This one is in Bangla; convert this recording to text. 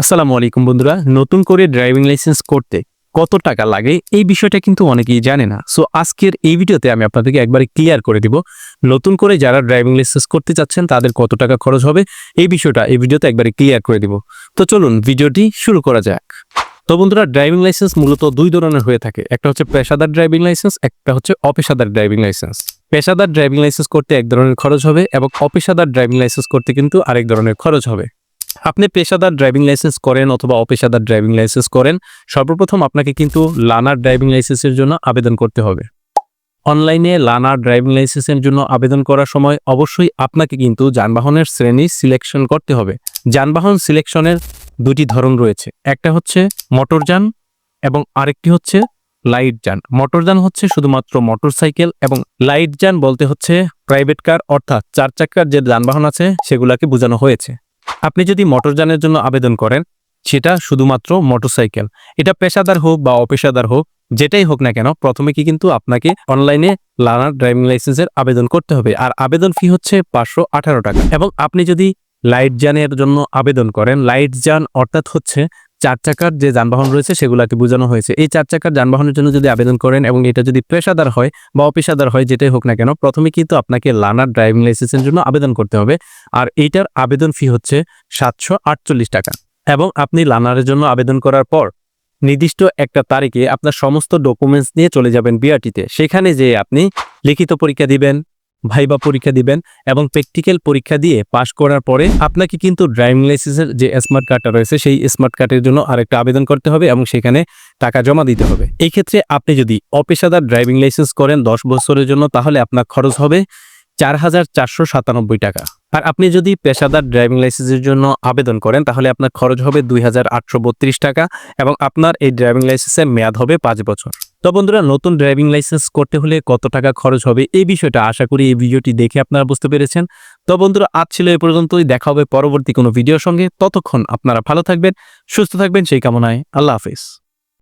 আসসালামু আলাইকুম বন্ধুরা, নতুন করে ড্রাইভিং লাইসেন্স করতে কত টাকা লাগে এই বিষয়টা কিন্তু অনেকেই জানে না। সো আজকের এই ভিডিওতে আমি আপনাদেরকে একবারে ক্লিয়ার করে দিব, নতুন করে যারা ড্রাইভিং লাইসেন্স করতে চাচ্ছেন তাদের কত টাকা খরচ হবে এই বিষয়টা এই ভিডিওতে একবারে ক্লিয়ার করে দিব। তো চলুন ভিডিওটি শুরু করা যাক। তো বন্ধুরা ড্রাইভিং লাইসেন্স মূলত দুই ধরনের হয়ে থাকে, একটা হচ্ছে পেশাদার ড্রাইভিং লাইসেন্স একটা হচ্ছে অপেশাদার ড্রাইভিং লাইসেন্স পেশাদার ড্রাইভিং লাইসেন্স করতে এক ধরনের খরচ হবে এবং অপেশাদার ড্রাইভিং লাইসেন্স করতে কিন্তু আরেক ধরনের খরচ হবে। আপনি পেশাদার ড্রাইভিং লাইসেন্স করেন অথবা অপেশাদার ড্রাইভিং লাইসেন্স করেন, সর্বপ্রথম আপনাকে কিন্তু লানার ড্রাইভিং লাইসেন্সের জন্য আবেদন করতে হবে। অনলাইনে লানার ড্রাইভিং লাইসেন্সের জন্য আবেদন করার সময় অবশ্যই আপনাকে কিন্তু যানবাহনের শ্রেণি সিলেকশন করতে হবে। যানবাহন সিলেকশনের দুটি ধরন রয়েছে, একটা হচ্ছে মোটরযান এবং আরেকটি হচ্ছে লাইট যান। মোটরযান হচ্ছে শুধুমাত্র মোটরসাইকেল এবং লাইট যান বলতে হচ্ছে প্রাইভেট কার অর্থাৎ চার চাকার যে যানবাহন আছে সেগুলাকে বোঝানো হয়েছে। আপনি যদি মোটরযানের জন্য আবেদন করেন, সেটা শুধুমাত্র মোটরসাইকেল। এটা পেশাদার হোক বা অপেশাদার হোক, যেটাই হোক না কেন, প্রথমে কি কিন্তু আপনাকে অনলাইনে লার্নার ড্রাইভিং লাইসেন্সের আবেদন করতে হবে। আর আবেদন ফি হচ্ছে পাঁচশো আঠারো টাকা। এবং আপনি যদি লাইট যানের জন্য আবেদন করেন লাইট যান অর্থাৎ হচ্ছে চার চাকার যে যানবাহন রয়েছে সেগুলোকে বোঝানো হয়েছে। এই চার চাকার যানবাহনের জন্য যদি আবেদন করেন এবং এটা যদি পেশাদার হয় বা অপেশাদার হয়, যেটাই হোক না কেন, প্রথমে কিন্তু আপনাকে লার্নার ড্রাইভিং লাইসেন্সের জন্য আবেদন করতে হবে। আর এইটার আবেদন ফি হচ্ছে সাতশো আটচল্লিশ টাকা এবং আপনি লার্নারের জন্য আবেদন করার পর নির্দিষ্ট একটা তারিখে আপনার সমস্ত ডকুমেন্টস নিয়ে চলে যাবেন বিআরটিতে। সেখানে যে আপনি লিখিত পরীক্ষা দিবেন ভাইবা পরীক্ষা দিবেন এবং প্র্যাকটিক্যাল পরীক্ষা দিয়ে পাশ করার পরে আপনাকে কিন্তু ড্রাইভিং লাইসেন্সের যে স্মার্ট কার্ডটা রয়েছে, সেই স্মার্ট কার্ডের জন্য আরেকটা আবেদন করতে হবে এবং সেখানে টাকা জমা দিতে হবে। এই ক্ষেত্রে আপনি যদি অপেশাদার ড্রাইভিং লাইসেন্স করেন দশ বছরের জন্য, তাহলে আপনার খরচ হবে চার হাজার চারশো সাতানব্বই টাকা। আর আপনি যদি পেশাদার ড্রাইভিং লাইসেন্সের জন্য আবেদন করেন, তাহলে আপনার খরচ হবে দুই হাজার আটশো বত্রিশ টাকা এবং আপনার এই ড্রাইভিং লাইসেন্সের মেয়াদ হবে পাঁচ বছর। তো বন্ধুরা, নতুন ড্রাইভিং লাইসেন্স করতে হলে কত টাকা খরচ হবে এই বিষয়টা আশা করি এই ভিডিওটি দেখে আপনারা বুঝতে পেরেছেন। তো বন্ধুরা, আজ ছিল এ পর্যন্তই, দেখা হবে পরবর্তী কোনো ভিডিওর সঙ্গে। ততক্ষণ আপনারা ভালো থাকবেন, সুস্থ থাকবেন, সেই কামনায় আল্লাহ হাফিজ।